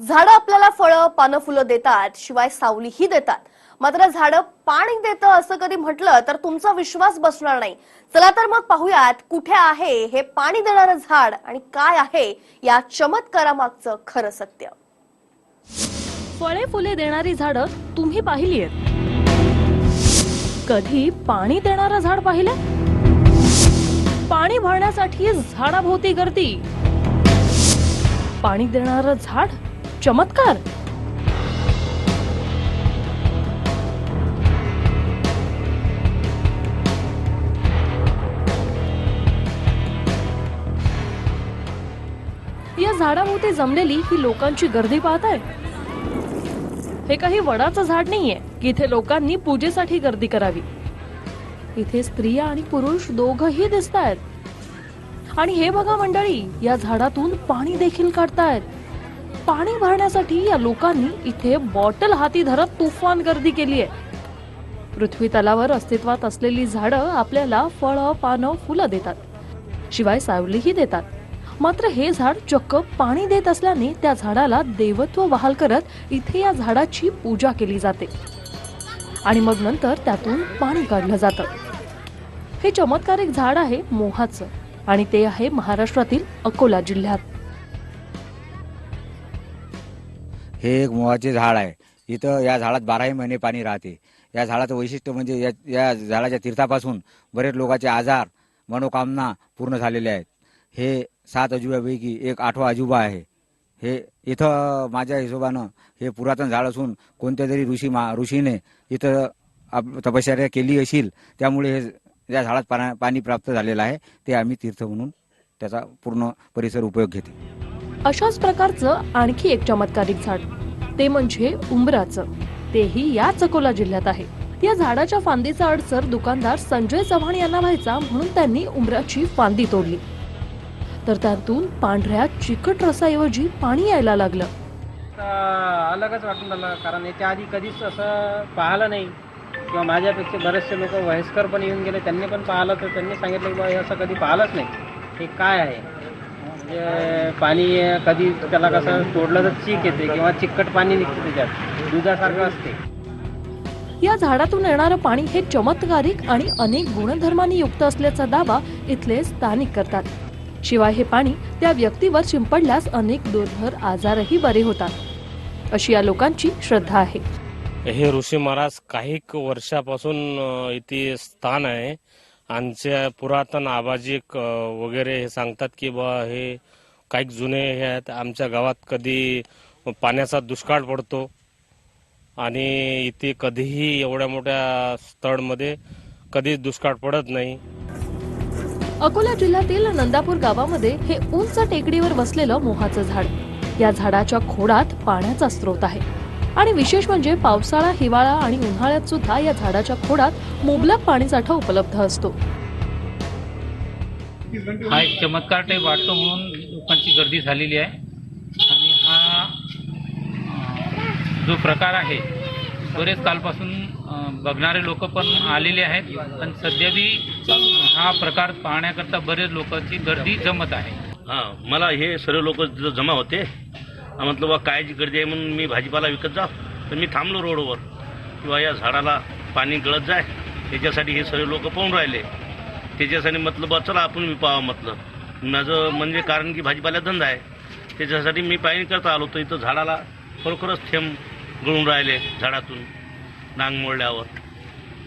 झाडं आपल्याला फळं पानं फुलं देतात शिवाय सावलीही देतात. मात्र झाडं पाणी देतं असं कधी म्हटलं तर तुमचा विश्वास बसणार नाही. चला तर मग पाहूयात कुठे आहे हे पाणी देणारं झाड आणि काय आहे या चमत्कारामागचं खरं सत्य. फळे फुले देणारी झाडं तुम्ही पाहिली आहेत. कधी पाणी देणारं झाड पाहिलं? पाणी भरण्यासाठी झाडाभोवती गर्दी. पाणी देणारं झाड चमत्कार. या झाडाभोवती जमलेली ही लोकांची गर्दी पाहताय. हे काही वडाचं झाड नाहीये. की इथे लोकांनी पूजेसाठी गर्दी करावी. इथे स्त्रिया आणि पुरुष दोघही दिसत आहेत आणि हे बघा मंडळी या झाडातून पाणी देखील काढतायत. पाणी भरण्यासाठी या लोकांनी इथे बॉटल हाती धरत तुफान गर्दी केली आहे. पृथ्वी तलावर अस्तित्वात असलेली झाडं आपल्याला फळं पानं फुलं देतात. शिवाय सावलीही देतात. मात्र हे झाड चक्क पाणी देत असल्याने त्या झाडाला देवत्व बहाल करत इथे या झाडाची पूजा केली जाते. आणि मग नंतर त्यातून पाणी काढलं जातं. हे चमत्कारिक झाड आहे मोहाचं आणि ते आहे महाराष्ट्रातील अकोला जिल्ह्यात. हे एक मोहाचे झाड आहे. इथं या झाडात बाराही महिने पाणी राहते. या झाडाचं वैशिष्ट्य म्हणजे या या झाडाच्या तीर्थापासून बरेच लोकांचे आजार मनोकामना पूर्ण झालेले आहेत. हे सात अजुब्यापैकी एक आठवा अजुबा आहे. हे इथं माझ्या हिशोबानं हे पुरातन झाड असून कोणत्या तरी ऋषी मा ऋषीने इथं आप तपश्चर्या केली असेल त्यामुळे हे या झाडात पाना पाणी प्राप्त झालेलं आहे. ते आम्ही तीर्थ म्हणून त्याचा पूर्ण परिसर उपयोग घेते. अशाच प्रकारचं आणखी एक चमत्कारिक झाड. ते म्हणजे उंबराचं. तेही याच अकोला जिल्ह्यात आहे. या झाडाच्या फांदीचा अडसर दुकानदार संजय चव्हाण यांना व्हायचा म्हणून त्यांनी उंबराची फांदी तोडली. तर त्यातून पांढऱ्या चिकट रसाऐवजी पाणी यायला लागलं. अलगच वाटून राहिलं कारण याच्या आधी कधीच असं पाहिलं नाही. किंवा माझ्यापेक्षा बरेचसे लोक वयस्कर पण येऊन गेले त्यांनी पण पाहिलं तर त्यांनी सांगितलं की बा असं कधी पाहिलंच नाही. हे काय आहे? म्हणजे पाणी कधी त्याला कसं तोडलं तर चीक येते किंवा चिकट पाणी निघते त्याच्यात. दुधासारखं असते. या झाडातून येणारं पाणी हे चमत्कारिक आणि अनेक गुणधर्मांनी युक्त असल्याचा दावा इथले स्थानिक करतात. शिवाय हे पाणी त्या व्यक्तीवर शिंपडल्यास अनेक दुर्धर आजारही बरे होतात. अशी या लोकांची श्रद्धा आहे. हे ऋषी महाराज काही वर्षापासून अ, इथे स्थान आहे. आमच्या पुरातन आबाजी क- वगैरे हे सांगतात की बा हे काही जुने हे आहेत. आमच्या गावात कधी पाण्याचा दुष्काळ पडतो आणि इथे कधीही एवढ्या मोठ्या स्थळमध्ये कधीच दुष्काळ पडत नाही. अकोला जिल्ह्यातील नंदापूर गावामध्ये हे उंच टेकडीवर बसलेलं मोहाचं झाड. या झाडाच्या खोडात पाण्याचा स्रोत आहे. आणि विशेष म्हणजे पावसाळा हिवाळा आणि उन्हाळ्यात सुद्धा या झाडाच्या खोडात मुबलक पाणीसाठा उपलब्ध असतो. हा एक चमत्कार टाईप वाटतो म्हणून लोकांची गर्दी झालेली आहे. आणि हा जो प्रकार आहे बरेच कालपासून बघणारे लोक पण आलेले आहेत. पण सध्या बी हा प्रकार पाहण्याकरता बरेच लोकांची गर्दी जमत आहे. हा मला हे सर्व लोक जमा होते हा, म्हटलं बा कायची गर्दी आहे म्हणून मी भाजीपाला विकत जा. तर मी थांबलो रोडवर. किंवा या झाडाला पाणी गळत जाय त्याच्यासाठी हे सगळे लोक पाहून राहिले. त्याच्यासाठी म्हटलं बा चला आपण मी पाहावं म्हटलं. माझं म्हणजे कारण की भाजीपाला धंदा आहे त्याच्यासाठी मी पाणी करता आलो तर इथं झाडाला खरोखरच थेंब गळून राहिले झाडातून नांग मोडल्यावर.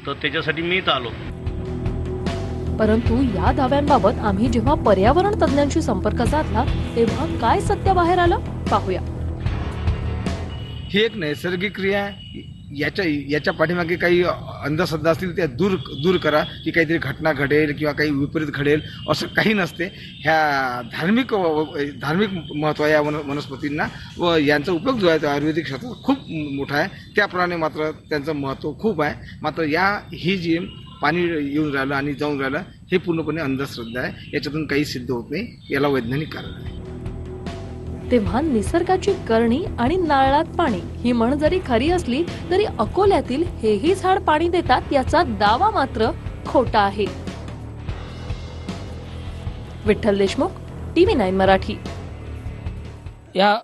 तर त्याच्यासाठी मी इथं आलो. परंतु या दाव्यांबाबत आम्ही जेव्हा पर्यावरण तज्ञांशी संपर्क साधला तेव्हा काय सत्य बाहेर आलं? पाहूया. ही एक नैसर्गिक क्रिया आहे. याच्या याच्या पाठीमागे काही अंधश्रद्धा असतील त्या दूर दूर करा. की काहीतरी घटना घडेल किंवा काही विपरीत घडेल असं काही नसते. ह्या धार्मिक व- धार्मिक महत्त्व आहे या वन वनस्पतींना व यांचा उपयोग जो आहे तो आयुर्वेदिक क्षेत्रात खूप मोठा आहे. त्याप्रमाणे मात्र त्यांचं महत्त्व खूप आहे. मात्र या ही जी पाणी येऊन राहिलं आणि जाऊन राहिलं हे पूर्णपणे अंधश्रद्धा आहे. याच्यातून काही सिद्ध होत नाही. याला वैज्ञानिक कारण आहे. तेव्हा निसर्गाची करणी आणि नारळात पाणी ही म्हण जरी खरी असली तरी अकोल्यातील हेही झाड पाणी देतात याचा दावा मात्र खोटा आहे. Vitthal Deshmukh TV nine Marathi. या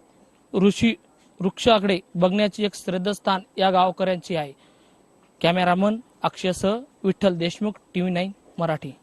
ऋषी वृक्षाकडे बघण्याची एक श्रद्धास्थान या गावकऱ्यांची आहे. कॅमेरामन अक्षयसह विठ्ठल देशमुख टीव्ही नाईन मराठी.